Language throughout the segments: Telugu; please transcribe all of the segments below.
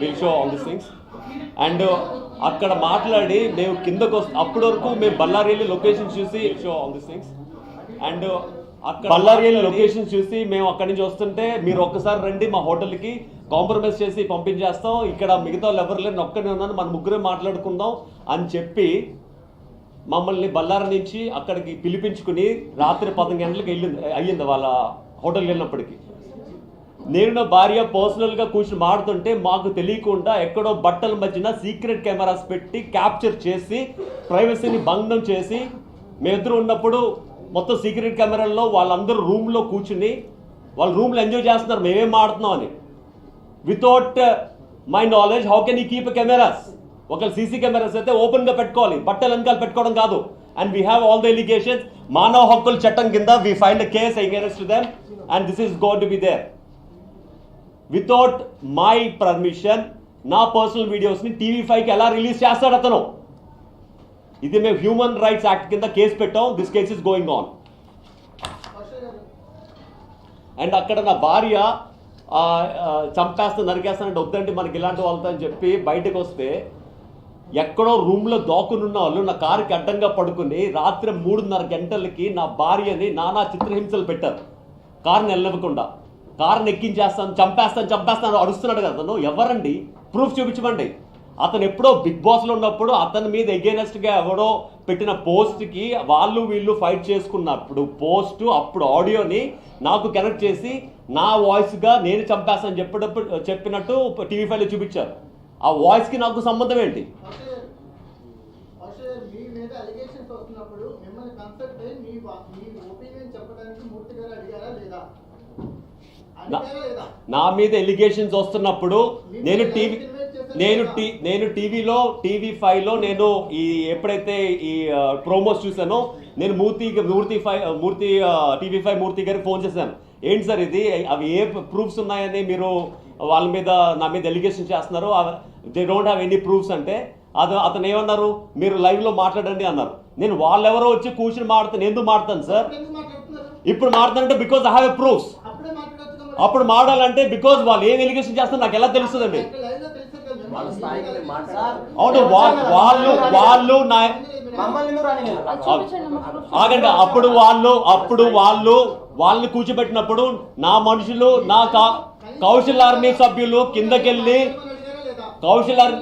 Will show all this things and అక్కడ మాట్లాడి మేము కిందకు వస్తే అప్పటి వరకు మేము బళ్ళారి లొకేషన్ చూసి show all this things and అక్కడ బళ్ళారి లొకేషన్ చూసి మేము అక్కడి నుంచి వస్తుంటే మీరు ఒక్కసారి రండి మా హోటల్కి కాంప్రమైజ్ చేసి పంపించేస్తాం. ఇక్కడ మిగతా ఎవరు లేరు నేను ఒక్కనే ఉన్నాను మన ముగ్గురే మాట్లాడుకుందాం అని చెప్పి మమ్మల్ని బళ్ళారి నుంచి అక్కడికి పిలిపించుకుని రాత్రి పదకొండు గంటలకు వెళ్ళింది అయ్యింది వాళ్ళ హోటల్కి వెళ్ళినప్పటికి. నేను నా భార్య పర్సనల్గా కూర్చుని మాడుతుంటే మాకు తెలియకుండా ఎక్కడో బట్టల మధ్యన సీక్రెట్ కెమెరాస్ పెట్టి క్యాప్చర్ చేసి ప్రైవసీని భంగం చేసి మేమిద్దరు ఉన్నప్పుడు మొత్తం సీక్రెట్ కెమెరాల్లో వాళ్ళందరూ రూమ్లో కూర్చుని వాళ్ళ రూమ్లో ఎంజాయ్ చేస్తున్నారు మేమేం మాడుతున్నాం అని. Without my knowledge how can I keep cameras ఒకవేళ సీసీ కెమెరాస్ అయితే ఓపెన్గా పెట్టుకోవాలి బట్టలు వెనకాల పెట్టుకోవడం కాదు. And we have all the allegations మానవ హక్కుల చట్టం కింద we find case against them and this is gone to be there without my permission నా పర్సనల్ వీడియోస్ని టీవీ ఫైవ్కి ఎలా రిలీజ్ చేస్తాడు అతను? ఇది మేము హ్యూమన్ రైట్స్ యాక్ట్ కింద కేసు పెట్టాం. This case is going on and అక్కడ నా భార్య చంపేస్తా నరికేస్తానంటే వద్దండి మనకి ఇలాంటి వాళ్ళతో అని చెప్పి బయటకు వస్తే ఎక్కడో రూమ్లో దాక్కునున్న వాళ్ళు నా కారుకి అడ్డంగా పడుకుని రాత్రి మూడున్నర గంటలకి నా భార్యని నానా చిత్రహింసలు పెట్టారు. కారుని వెళ్ళకుండా కారుని ఎక్కించేస్తాను చంపేస్తాను చంపేస్తాను అరుస్తున్నాడు కదా అతను. ఎవరండి? ప్రూఫ్ చూపించమండి. అతను ఎప్పుడో బిగ్ బాస్లో ఉన్నప్పుడు అతని మీద ఎగేనెస్ట్గా ఎవడో పెట్టిన పోస్ట్కి వాళ్ళు వీళ్ళు ఫైట్ చేసుకున్నప్పుడు పోస్ట్ అప్పుడు ఆడియోని నాకు కనెక్ట్ చేసి నా వాయిస్గా నేను చంపేస్తాను చెప్పేటప్పుడు చెప్పినట్టు టీవీ ఫైవ్లో చూపించారు. ఆ వాయిస్కి నాకు సంబంధం ఏంటి? మీ మీద అలిగేషన్స్ వస్తున్నప్పుడు మిమ్మల్ని కన్సల్ట్ అయ్యి మీ మీ నా- మీద ఎలిగేషన్స్ వస్తున్నప్పుడు నేను టీవీ నేను టీ నేను టీవీలో టీవీ ఫైవ్లో నేను ఈ ఎప్పుడైతే ఈ ప్రోమోస్ చూసానో నేను Murthy Murthy five Murthy TV five Murthy గారికి ఫోన్ చేశాను. ఏంటి సార్ ఇది? అవి ఏ ప్రూఫ్స్ ఉన్నాయని మీరు వాళ్ళ మీద నా మీద ఎలిగేషన్ చేస్తున్నారు? They don't have any proofs అంటే అది అతను ఏమన్నారు? మీరు లైవ్లో మాట్లాడండి అన్నారు. నేను వాళ్ళెవరో వచ్చి కూర్చుని మాడుతాను ఎందుకు మాడతాను సార్? ఇప్పుడు మాడుతానంటే బికాజ్ ఐ హ్యావ్ ప్రూఫ్స్ అప్పుడే మాడాలంటే బికాజ్ వాళ్ళు ఏం ఎలిగేషన్ చేస్తారో నాకు ఎలా తెలుస్తుందండి. అవును వాళ్ళు వాళ్ళు నా ఆగండి అప్పుడు వాళ్ళు అప్పుడు వాళ్ళు వాళ్ళని కూర్చోబెట్టినప్పుడు నా మనుషులు నా కౌశల్ ఆర్మీ సభ్యులు కిందకెళ్ళి? కౌశల్ ఆర్-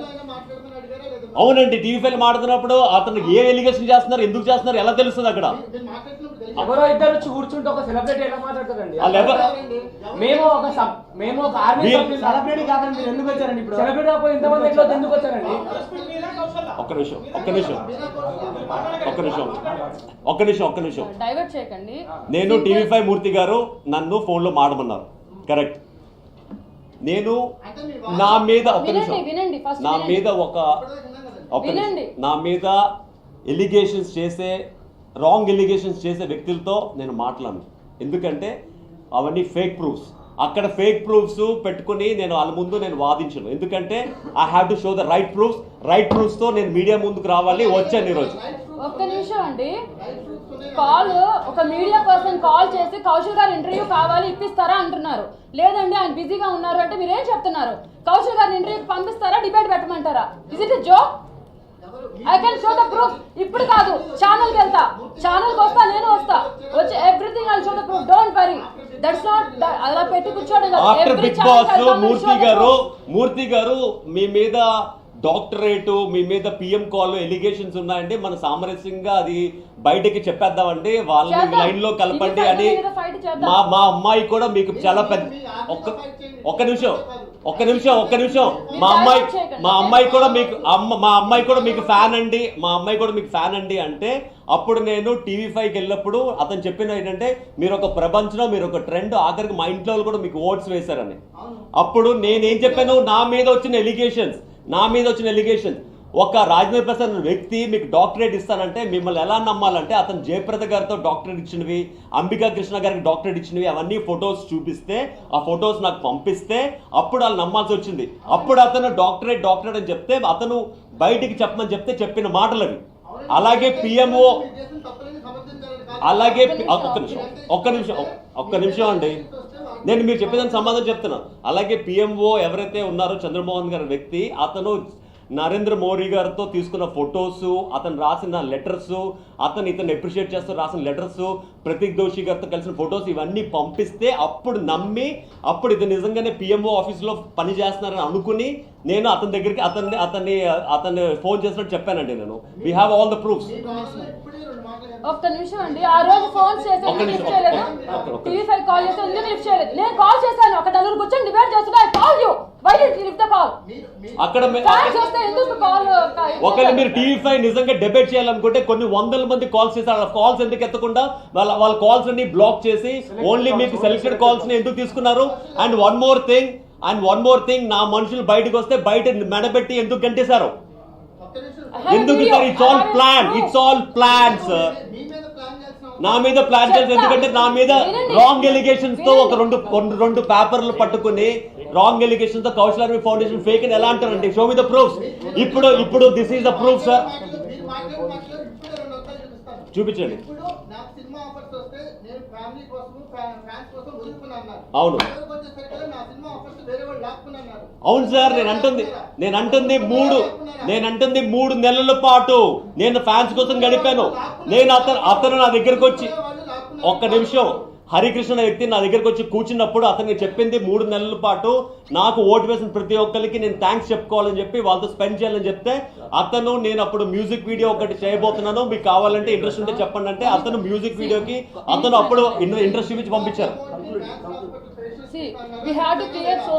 అవునండి టీవీ ఫైల్ మాడుతున్నప్పుడు అతను ఏ ఎలిగేషన్ చేస్తున్నారు ఎందుకు చేస్తున్నారు ఎలా తెలుస్తుంది అక్కడ? మీరు మాట్లాడుతున్నప్పుడు తెలుసా? ఎవరో ఇద్దరు వచ్చి కూర్చుంటే ఒక సెలబ్రిటీ ఎలా మాట్లాడతారండి? వాళ్ళు ఎవరు- ఎవరండి? ఎవరు? మేము ఒక సబ్ మేము ఒక ఆర్మీ వీళ్ళు- సెలబ్రిటీ కాదని మీరు ఎందుకు వచ్చారండి ఇప్పుడు? సెలబ్రిటీ కాకపోతే ఇంతమంది ఎట్లా ఎందుకు వచ్చారండి? ఒక్క నిమిషం ఒక్క నిమిషం ఒక్క నిమిషం ఒక్క నిమిషం ఒక్క నిమిషం. డైవర్ట్ చేయకండి. నేను టీవీ ఫైవ్ మూర్తి గారు నన్ను ఫోన్లో మాడమన్నారు కరెక్ట్ నేను నా మీద ఒక్క వినండి నిమిషం. వినండి ఫస్ట్ నా మీద ఒక. నా మీద ఎలిగేషన్స్ చేసే రాంగ్ ఎలిగేషన్స్ చేసే వ్యక్తులతో నేను మాట్లాడను. ఎందుకంటే అవన్నీ ఫేక్ ప్రూఫ్స్ అక్కడ ఫేక్ ప్రూఫ్స్ పెట్టుకుని నేను వాళ్ళ ముందు నేను వాదించను. ఎందుకంటే I have to show the right proofs right ప్రూఫ్స్తో నేను మీడియా ముందుకు రావాలి వచ్చాను ఈరోజు. ఒక్క నిమిషం అండి. కాల్ ఒక మీడియా పర్సన్ కాల్ చేసి కౌశల్ గారు ఇంటర్వ్యూ కావాలి ఇప్పిస్తారా అంటున్నారు. లేదండి ఆయన బిజీగా ఉన్నారు అంటే మీరు ఏం చెప్తున్నారు? కౌశల్ గారిని ఇంటర్వ్యూకి పంపిస్తారా debate పెట్టమంటారా? Is it joke? I can show the proof ఇప్పుడు కాదు ఛానల్కి వెళ్తా. ఛానల్కి వస్తా నేను వస్తా. వచ్చి everything I show the proof don't worry that's not అలా పెట్టి కూర్చోండి మూర్తి గారు. మూర్తి గారు మీ మీద డాక్టరేట్ మీ మీద పిఎం కాల్ ఎలిగేషన్స్ ఉన్నాయండి మన సామరస్యంగా అది బయటకి చెప్పేద్దామండి వాళ్ళని. లైన్లో కలపండి అని. మా మా అమ్మాయి కూడా మీకు చాలా పెద్ద ఒక్క ఒక్క నిమిషం ఒక్క నిమిషం ఒక్క నిమిషం. మా అమ్మాయి మా అమ్మాయి కూడా మీకు అమ్మ మా అమ్మాయి కూడా మీకు ఫ్యాన్ అండి. మా అమ్మాయి కూడా మీకు ఫ్యాన్ అండి అంటే అప్పుడు నేను టీవీ ఫైవ్కి వెళ్ళినప్పుడు అతను చెప్పిన ఏంటంటే మీరు ఒక ప్రపంచంలో మీరు ఒక ట్రెండ్ ఆఖరికి మా ఇంట్లో వాళ్ళు కూడా మీకు ఓట్స్ వేశారని. అప్పుడు నేనేం చెప్పాను? నా మీద వచ్చిన ఎలిగేషన్స్. నా మీద వచ్చిన ఎలిగేషన్స్ ఒక రాజేంద్ర ప్రసాద్ వ్యక్తి మీకు డాక్టరేట్ ఇస్తానంటే మిమ్మల్ని ఎలా నమ్మాలంటే అతను జయప్రద గారితో డాక్టరేట్ ఇచ్చినవి అంబికా కృష్ణ గారికి డాక్టరేట్ ఇచ్చినవి అవన్నీ ఫొటోస్ చూపిస్తే ఆ ఫొటోస్ నాకు పంపిస్తే అప్పుడు వాళ్ళు నమ్మాల్సి వచ్చింది అప్పుడు అతను డాక్టరేట్ డాక్టరేట్ అని చెప్తే అతను బయటికి చెప్పమని చెప్తే చెప్పిన మాటలు అవి. అలాగే పిఎంఓ. అలాగే ఒక్క నిమిషం ఒక్క నిమిషం ఒక్క నిమిషం అండి నేను మీరు చెప్పేదానికి సమాధానం చెప్తున్నా. అలాగే పిఎంఓ ఎవరైతే ఉన్నారో చంద్రమోహన్ గారి వ్యక్తి అతను నరేంద్ర మోడీ గారితో తీసుకున్న ఫొటోస్ అతను రాసిన లెటర్స్ అతను ఇతను అప్రిషియేట్ చేస్తూ రాసిన లెటర్స్ ప్రతీక్ దోషి గారితో కలిసిన ఫొటోస్ ఇవన్నీ పంపిస్తే అప్పుడు నమ్మి అప్పుడు ఇది నిజంగానే పిఎంఓ ఆఫీస్లో పని చేస్తున్నారని అనుకుని నేను అతని దగ్గరికి అతన్ని అతన్ని అతన్ని ఫోన్ చేసినట్టు చెప్పానండి నేను. We have all the proofs ఒక్క నిమిషం అండి. ఆ రోజు ఫోన్ చేసి ఒక్క ఎందుకు నిమిషం, లిఫ్ట్ చేయలేదు. ఒక్క- ఒక్క- ఒక్క టీవీ ఫైవ్ కాల్ చేస్తే ఎందుకు లిఫ్ట్ చేయలేదు. నేను కాల్ చేశాను. అక్కడ నలుగురు కూర్చొని డిబేట్ చేస్తున్నా. I call you why did lift the call మీరు మీరు అక్కడ మే- కాల్ చేస్తే ఎందుకు కాల్ ఒకవేళ మీరు టీవీ ఫైవ్ నిజంగా డిబేట్ చేయాలనుకుంటే కొన్ని వందల మంది కాల్స్ చేస్తారు వాళ్ళ కాల్స్ ఎందుకు ఎత్తకుండా? వాళ్ళ వాళ్ళ కాల్స్ అన్ని బ్లాక్ చేసి ఓన్లీ మీకు సెలెక్టెడ్ కాల్స్ని ఎందుకు తీసుకున్నారు? And one more thing and one more thing నా మనుషులు బయటకు వస్తే బయట మెడబెట్టి ఎందుకు గంటేశారు? ఎందుకు sir it's all plan it's all plan sir మీద నా మీద ప్లాన్ చేసి ఎందుకంటే నా మీద రాంగ్ ఎలిగేషన్స్తో ఒక రెండు రెండు- పేపర్లు పట్టుకుని రాంగ్ ఎలిగేషన్స్తో కౌశల్ ఫౌండేషన్ ఫేక్ అని ఎలా అంటారండి? షో మీ ద ప్రూఫ్స్ ఇప్పుడు ఇప్పుడు this is the proof sir మాటలు మీరు మాట్లాడిన మాటలు ఇప్పుడే రెండు వందలు చూపిస్తాను చూపించండి. అవును. అవును సార్ నేను అంటుంది. నేను అంటుంది మూడు. నేను అంటుంది మూడు నెలల పాటు. నేను ఫ్యాన్స్ కోసం గడిపాను. నేను అతను అతను నా దగ్గరకు వచ్చి ఒక్క నిమిషం. హరికృష్ణ వ్యక్తి నా దగ్గరకు వచ్చి కూర్చున్నప్పుడు అతనికి చెప్పింది మూడు నెలల పాటు నాకు ఓటు వేసిన ప్రతి ఒక్కరికి నేను థ్యాంక్స్ చెప్పుకోవాలని చెప్పి వాళ్ళతో స్పెండ్ చేయాలని చెప్తే అతను నేను అప్పుడు మ్యూజిక్ వీడియో ఒకటి చేయబోతున్నాను మీకు కావాలంటే ఇంట్రెస్ట్ ఉంటే చెప్పండి అంటే అతను మ్యూజిక్ వీడియోకి అతను అప్పుడు ఇంట్రెస్ట్ చూపించి పంపించారు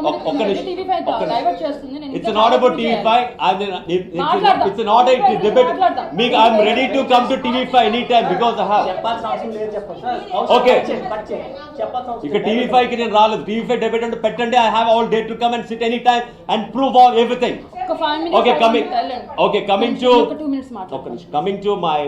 ఒక్క-. నిమిషం. It's not about TV. Five. It's not a debate. మీకు I'm ready to come to TV five any time because అవసరం ఇక. టీవీ ఫైవ్కి నేను రాలేదు. టీవీ ఫైవ్ డిబేట్ అంటే పెట్టండి I have all day to come and sit any time and prove all everything okay coming okay coming to coming to my